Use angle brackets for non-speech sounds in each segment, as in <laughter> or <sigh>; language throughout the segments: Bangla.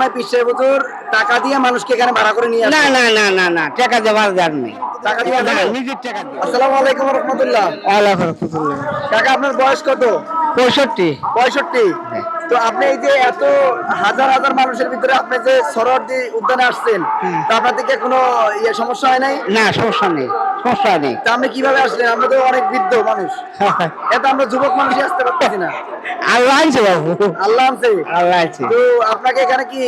চরমনায় পিসাই হুজুর টাকা দিয়ে মানুষকে এখানে ভাড়া করে নিয়ে না না না না না টাকা দেওয়ার দার নেই। টাকা দিয়ে নিজের টাকা দিয়ে আসসালামু আলাইকুম রহমতুল্লাহ। আল্লাহ রহমতুল্লাহ কাকা আপনার বয়স কত? পঁয়ষট্টি। পঁয়ষট্টি। তো আপনি এই যে এত হাজার হাজার মানুষের ভিতরে আপনি যে সরোয়ার্দি উদ্যানে আসছেন তা আপনার দিকে কোনো ইয়ে সমস্যা হয় নাই? না সমস্যা নেই। সমস্যা নেই তা আপনি কীভাবে আসলেন? আমরা তো অনেক বৃদ্ধ মানুষ। <laughs> এত আমরা যুবক মানুষই আসতে পারতেছি না। আল্লাহ আনছে বাবু। আল্লাহ আনছে? আল্লাহ আছে তো আপনাকে এখানে কি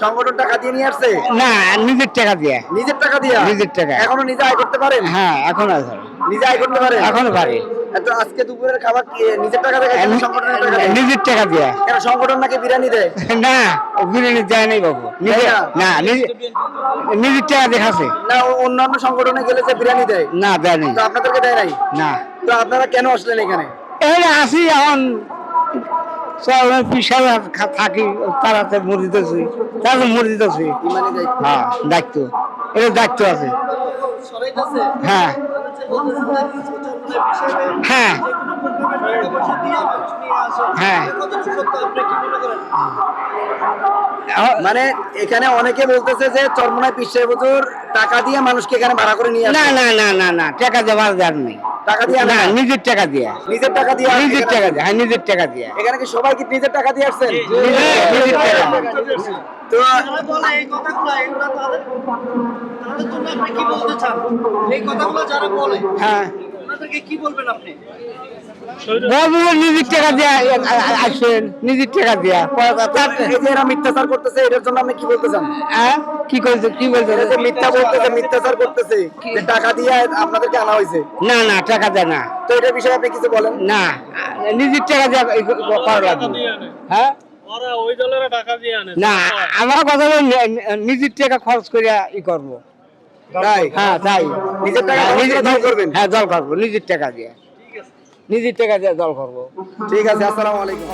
সংগঠন টাকা দিয়ে নিয়ে আসছে? না নিজের টাকা দিয়ে। নিজের টাকা দিয়ে? নিজের টাকা। এখনও নিজে আয় করতে পারেন? হ্যাঁ এখন আছে নিজে আয় করতে পারেন? এখনও পারি। তো আজকে দুপুরের খাবার কি? নিজের টাকা দিয়ে সংগঠনের টাকা নিজের টাকা দিয়ে। কেন সংগঠন নাকি বিরিয়ানি দেয়? <laughs> না বিরিয়ানি দেয় নাই বাবু। নিজে না? নিজে- নিজের টাকা দেখাছে না অন্যান্য সংগঠনে গেলে যে বিরিয়ানি দেয়? না দেয় নাই। তো আপনাদেরকে দেয় নাই? না। তো আপনারা কেন আসলেন এখানে? এই আসি এখন সব পিসাব থাকি তারাতে মরিতেছি তারা মরিতেছি হ্যাঁ দায়িত্ব। এটা দায়িত্ব আছে। হ্যাঁ। হ্যাঁ। হ্যাঁ। মানে এখানে অনেকে বলতেছে যে চরমনায় পিসাই বছর টাকা দিয়ে মানুষকে এখানে ভাড়া করে নিয়ে না না না না না টাকা দেওয়ার দার নেই। টাকা দিয়ে না? নিজের টাকা দিয়ে। নিজের টাকা দিয়ে নিজের টাকা দিয়ে হ্যাঁ নিজের টাকা দিয়ে। এখানে কি সবাই কি নিজের টাকা দিয়ে আসছেন? নিজের- নিজের টাকা। তো বলে এই কথাগুলো এগুলো তাদের তাদের জন্য আপনি কি বলতে চান? এই কথাগুলো যারা বলে হ্যাঁ। ওনাদেরকে কি বলবেন আপনি? বাবু নিজের টাকা দিয়া আসেন নিজের টাকা দিয়া। তার এই যে এরা মিথ্যাচার করতেছে এটার জন্য আপনি কি বলতে চান হ্যাঁ কি করছে কি বলছে? মিথ্যা বলতেছে মিথ্যাচার করতেছে যে টাকা দিয়ে আপনাদেরকে আনা হয়েছে। না না টাকা দেয় না। তো এটার বিষয়ে আপনি কিছু বলেন। না নিজের টাকা দিয়া করা লাগবে। হ্যাঁ? ওরা ওই দলের টাকা দিয়ে আনে না আমার কথা নিজের টাকা খরচ করিয়া ই করব। তাই? হ্যাঁ তাই। নিজের টাকা হ্যাঁ, করবেন? হ্যাঁ করব নিজের টাকা দিয়ে। নিজের টাকা দিয়ে দল করব ঠিক আছে আসসালামু আলাইকুম।